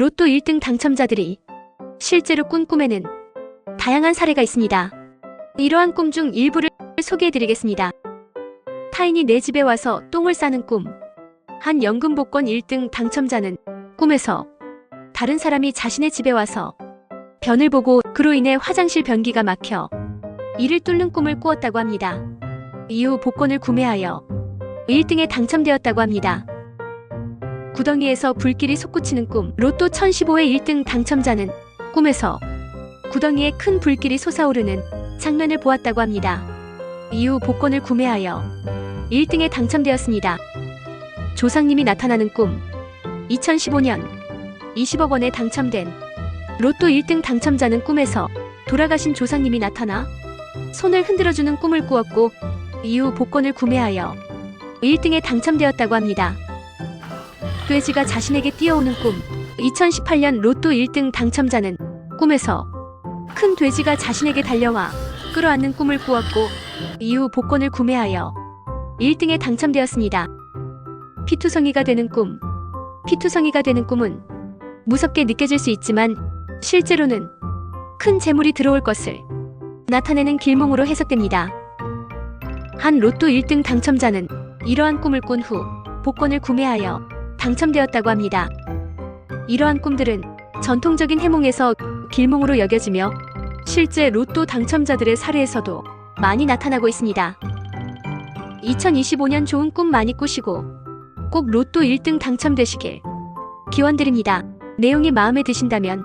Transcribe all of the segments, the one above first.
로또 1등 당첨자들이 실제로 꾼 꿈에는 다양한 사례가 있습니다. 이러한 꿈 중 일부를 소개해드리겠습니다. 타인이 내 집에 와서 똥을 싸는 꿈. 한 연금 복권 1등 당첨자는 꿈에서 다른 사람이 자신의 집에 와서 변을 보고 그로 인해 화장실 변기가 막혀 이를 뚫는 꿈을 꾸었다고 합니다. 이후 복권을 구매하여 1등에 당첨되었다고 합니다. 구덩이에서 불길이 솟구치는 꿈 로또 1015의 1등 당첨자는 꿈에서 구덩이에 큰 불길이 솟아오르는 장면을 보았다고 합니다. 이후 복권을 구매하여 1등에 당첨되었습니다. 조상님이 나타나는 꿈 2015년 20억 원에 당첨된 로또 1등 당첨자는 꿈에서 돌아가신 조상님이 나타나 손을 흔들어주는 꿈을 꾸었고 이후 복권을 구매하여 1등에 당첨되었다고 합니다. 돼지가 자신에게 뛰어오는 꿈 2018년 로또 1등 당첨자는 꿈에서 큰 돼지가 자신에게 달려와 끌어안는 꿈을 꾸었고 이후 복권을 구매하여 1등에 당첨되었습니다. 피투성이가 되는 꿈 피투성이가 되는 꿈은 무섭게 느껴질 수 있지만 실제로는 큰 재물이 들어올 것을 나타내는 길몽으로 해석됩니다. 한 로또 1등 당첨자는 이러한 꿈을 꾼 후 복권을 구매하여 당첨되었다고 합니다. 이러한 꿈들은 전통적인 해몽에서 길몽으로 여겨지며 실제 로또 당첨자들의 사례에서도 많이 나타나고 있습니다. 2025년 좋은 꿈 많이 꾸시고 꼭 로또 1등 당첨되시길 기원드립니다. 내용이 마음에 드신다면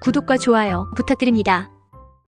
구독과 좋아요 부탁드립니다.